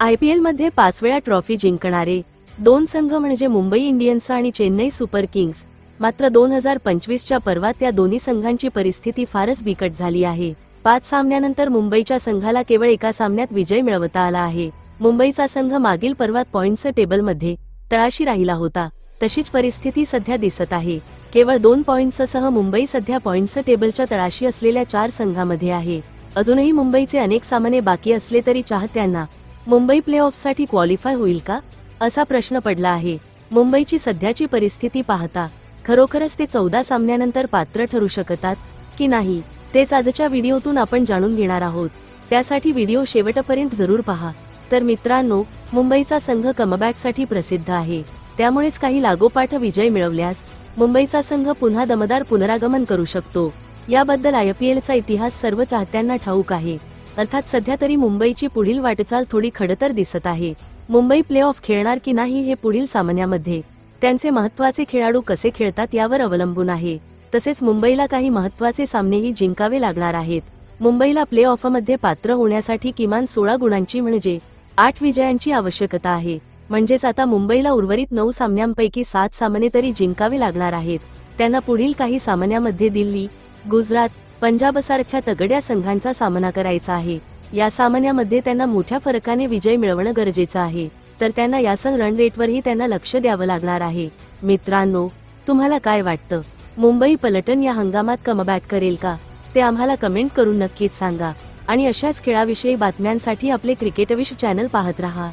I P एलमध्ये पाच वेळा ट्रॉफी जिंकणारे दोन संघ म्हणजे मुंबई इंडियन्स आणि चेन्नई सुपर किंग्स. मात्र दोन हजार पंचवीसच्या पर्वात या दोन्ही संघांची परिस्थिती फारच बिकट झाली आहे. पाच सामन्यानंतर मुंबईच्या संघाला केवळ एका सामन्यात विजय मिळवता आला आहे. मुंबईचा संघ मागील पर्वात पॉइंटचं टेबलमध्ये तळाशी राहिला होता. तशीच परिस्थिती सध्या दिसत आहे. केवळ दोन पॉइंट्ससह मुंबई सध्या पॉइंटचं टेबलच्या तळाशी असलेल्या चार संघामध्ये आहे. अजूनही मुंबईचे अनेक सामने बाकी असले तरी चाहत्यांना मुंबई प्लेऑफसाठी क्वालिफाय होईल का? असा प्रश्न पडला आहे. मुंबईची सध्याची परिस्थिती पाहता खरोखरच ते चौदा सामन्यानंतर पात्र ठरू शकतात की नाही तेच आजच्या व्हिडिओतून आपण जाणून घेणार आहोत. त्यासाठी व्हिडिओ शेवटपर्यंत जरूर पहा. तर मित्रांनो मुंबईचा संघ कमबॅकसाठी प्रसिद्ध आहे. त्यामुळेच काही लागोपाठ विजय मिळवल्यास मुंबईचा संघ पुन्हा दमदार पुनरागमन करू शकतो. याबद्दल आय पी एलचा इतिहास सर्व चाहत्यांना ठाऊक आहे. अर्थात सध्या तरी मुंबईची पुढील वाटचाल थोडी खडतर दिसत आहे. मुंबई प्ले ऑफ खेळणार की नाही हे पुढील सामन्यामध्ये. त्यांचे महत्त्वाचे खेळाडू कसे खेळतात यावर अवलंबून आहे. तसेच मुंबईला काही महत्त्वाचे सामनेही जिंकावे लागणार आहेत. मुंबईला प्ले ऑफमध्ये पात्र होण्यासाठी किमान सोळा गुणांची म्हणजे आठ विजयांची आवश्यकता आहे. म्हणजेच आता मुंबईला उर्वरित नऊ सामन्यांपैकी सात सामने तरी जिंकावे लागणार आहेत. त्यांना पुढील काही सामन्यामध्ये दिल्ली गुजरात पंजाबसारख्या तगड्या संघांचा सामना करायचा आहे. या सामन्यामध्ये त्यांना मोठ्या फरकाने विजय मिळवणं गरजेचं आहे. तर त्यांना यासह रन रेटवरही त्यांना लक्ष द्यावं लागणार आहे. मित्रांनो तुम्हाला काय वाटतं? मुंबई पलटण या हंगामात कमबॅक करेल का? ते आम्हाला कमेंट करून नक्कीच सांगा. आणि अशाच खेळाविषयी बातम्यांसाठी आपले क्रिकेटविश चॅनल पाहत रहा.